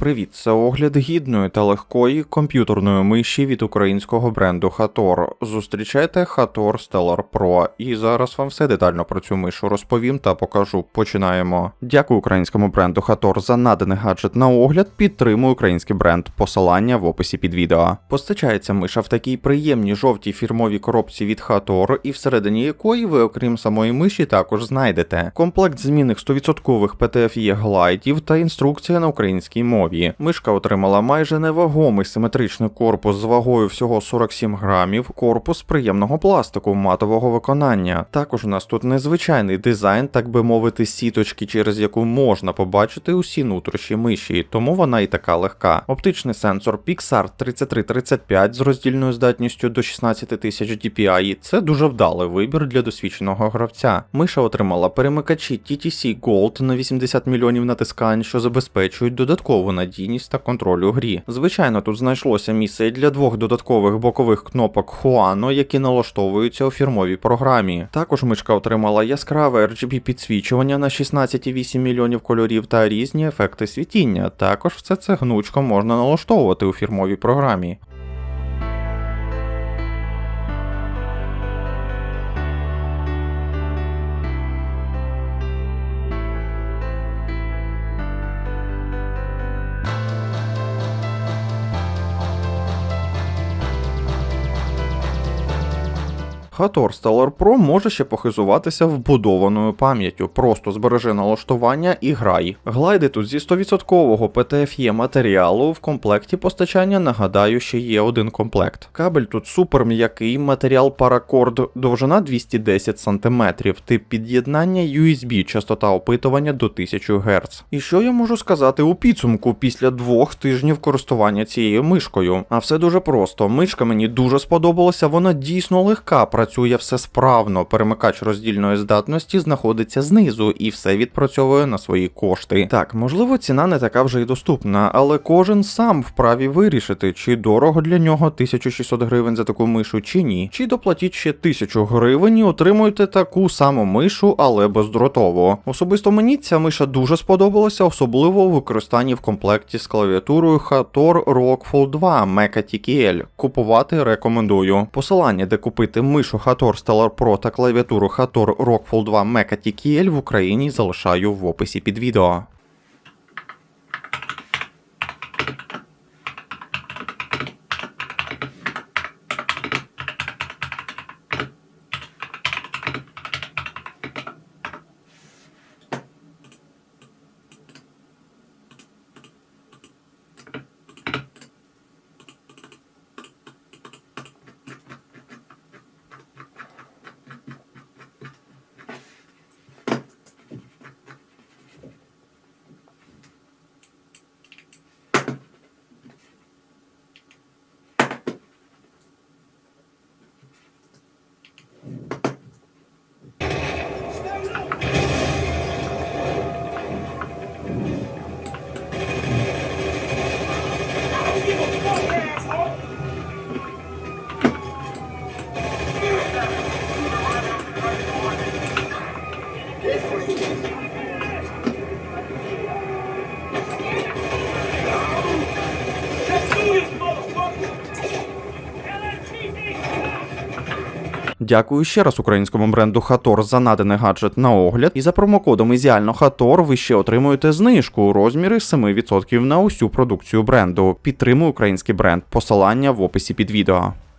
Привіт, це огляд гідної та легкої комп'ютерної миші від українського бренду Hator. Зустрічайте Hator Stellar Pro. І зараз вам все детально про цю мишу розповім та покажу. Починаємо. Дякую українському бренду Hator за наданий гаджет на огляд. Підтримую український бренд. Посилання в описі під відео. Постачається миша в такій приємній жовтій фірмовій коробці від Hator, і всередині якої ви, окрім самої миші, також знайдете комплект змінних 100% PTFE глайдів та інструкція на українській мові. Мишка отримала майже невагомий симетричний корпус з вагою всього 47 грамів, корпус приємного пластику матового виконання. Також у нас тут незвичайний дизайн, так би мовити, сіточки, через яку можна побачити усі нутрощі миші, тому вона і така легка. Оптичний сенсор Pixar 3335 з роздільною здатністю до 16 тисяч DPI – це дуже вдалий вибір для досвідченого гравця. Миша отримала перемикачі TTC Gold на 80 мільйонів натискань, що забезпечують додаткову надійність та контроль у грі. Звичайно, тут знайшлося місце і для двох додаткових бокових кнопок Хуано, які налаштовуються у фірмовій програмі. Також мишка отримала яскраве RGB підсвічування на 16,8 мільйонів кольорів та різні ефекти світіння. Також все це гнучко можна налаштовувати у фірмовій програмі. Hator Stellar Pro може ще похизуватися вбудованою пам'яттю, просто збережи налаштування і грай. Глайди тут зі 100% PTFE матеріалу в комплекті постачання, нагадаю, ще є один комплект. Кабель тут супер м'який, матеріал Paracord, довжина 210 см, тип під'єднання USB, частота опитування до 1000 Гц. І що я можу сказати у підсумку після двох тижнів користування цією мишкою? А все дуже просто. Мишка мені дуже сподобалася, вона дійсно легка, працює все справно. Перемикач роздільної здатності знаходиться знизу і все відпрацьовує на свої кошти. Так, можливо, ціна не така вже й доступна, але кожен сам вправі вирішити, чи дорого для нього 1600 гривень за таку мишу, чи ні. Чи доплатіть ще 1000 гривень і отримуєте таку саму мишу, але бездротово. Особисто мені ця миша дуже сподобалася, особливо у використанні в комплекті з клавіатурою Hator Rockfall 2 Mecha TKL. Купувати рекомендую. Посилання, де купити мишу Hator Stellar Pro та клавіатуру Hator Rockfall 2 Mecha TKL в Україні залишаю в описі під відео. Дякую ще раз українському бренду Хатор за наданий гаджет на огляд. І за промокодом ізіально Хатор ви ще отримуєте знижку у розмірі 7% на усю продукцію бренду. Підтримуй український бренд. Посилання в описі під відео.